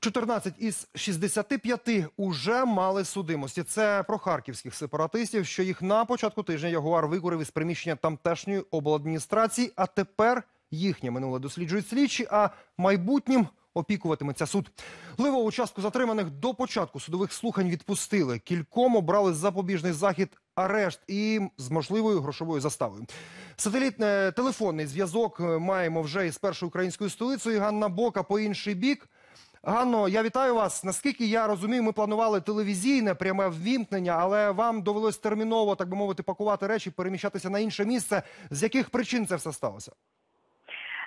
14 із 65 уже мали судимості. Це про харківських сепаратистів, що їх на початку тижня Ягуар викурив із приміщення тамтешньої обладміністрації, а тепер їхнє минуле досліджують слідчі, а майбутнім опікуватиметься суд. Ливову частку затриманих до початку судових слухань відпустили. Кільком обрали запобіжний захід арешт і з можливою грошовою заставою. Сателітний телефонний зв'язок е, маємо вже із першою українською столицею. Ганна Бока по інший бік. Ганно, я вітаю вас. Наскільки я розумію, ми планували телевізійне пряме ввімкнення, але вам довелось терміново, так би мовити, пакувати речі, переміщатися на інше місце. З яких причин це все сталося?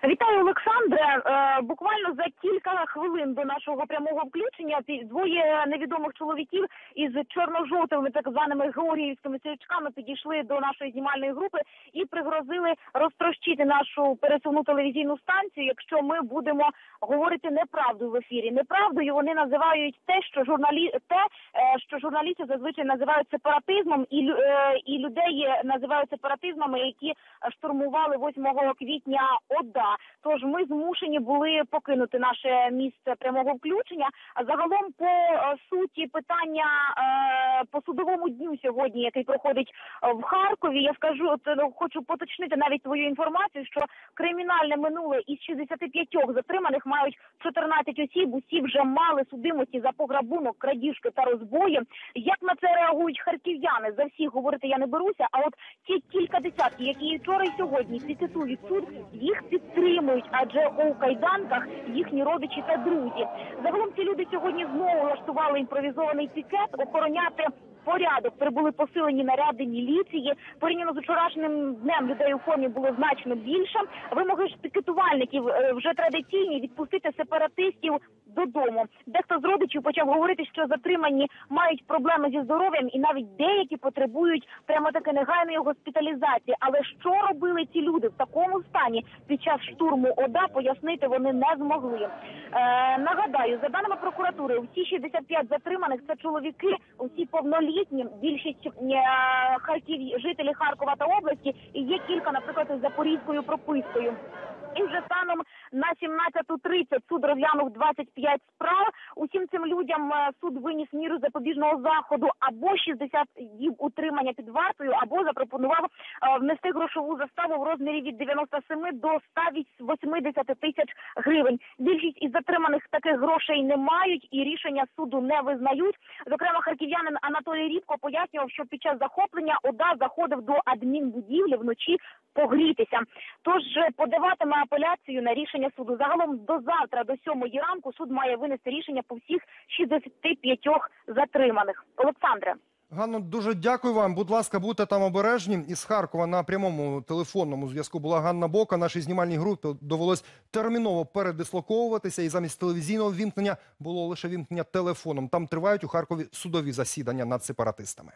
Вітаю, Олександре. Е, буквально за кілька хвилин до нашого прямого включення двоє невідомих чоловіків із чорно-жовтими так званими георгіївськими стрічками підійшли до нашої знімальної групи і пригрозили розтрощити нашу пересувну телевізійну станцію, якщо ми будемо говорити неправду в ефірі. Неправдою вони називають те, що журналі те, е, що журналістів зазвичай називають сепаратизмом, і е, і людей називають сепаратизмами, які штурмували 8 квітня ОДА. Тож ми змушені були покинути наше місце прямого включення. А загалом по е, суті питання е, по судовому дню сьогодні, який проходить е, в Харкові, я скажу, от, е, хочу поточнити навіть твою інформацію, що кримінальне минуле із 65 затриманих мають 14 осіб. Усі вже мали судимості за пограбунок, крадіжки та розбої. Як на це реагують харків'яни? За всіх говорити я не беруся. А от кілька десятків, які і вчора і сьогодні цитують суд, їх підтримують, адже у кайданках їхні родичі та друзі. Загалом ці люди сьогодні знову влаштували імпровізований пікет охороняти. Порядок прибули посилені наряди міліції. Порівняно з вчорашнім днем людей у формі було значно більше. Вимоги ж пікетувальників е, вже традиційні відпустити сепаратистів додому. Дехто з родичів почав говорити, що затримані мають проблеми зі здоров'ям, і навіть деякі потребують прямо таки негайної госпіталізації. Але що робили ці люди в такому стані під час штурму ОДА, пояснити вони не змогли. Е, нагадаю, за даними прокуратури, усі 65 затриманих це чоловіки, усі повнолітні. Більшість е, Харків жителі Харкова та області, і є кілька, наприклад, із запорізькою пропискою. І вже станом на 17.30 суд розглянув 25 справ. Усім цим людям е, суд виніс міру запобіжного заходу або 60 днів утримання під вартою, або запропонував внести грошову заставу в розмірі від 97 до 180 тисяч гривень. Більшість із затриманих таких грошей не мають і рішення суду не визнають. Зокрема, харків'янин Анатолій Рібко пояснював, що під час захоплення ОДА заходив до адмінбудівлі вночі погрітися. Тож е, подаватиме апеляцію на рішення суду. Загалом до завтра, до сьомої ранку, суд має винести рішення по всіх 65 затриманих. Олександре. Ганно, дуже дякую вам. Будь ласка, будьте там обережні. Із Харкова на прямому телефонному зв'язку була Ганна Бока. Нашій знімальній групі довелось терміново передислоковуватися, і замість телевізійного вімкнення було лише вімкнення телефоном. Там тривають у Харкові судові засідання над сепаратистами.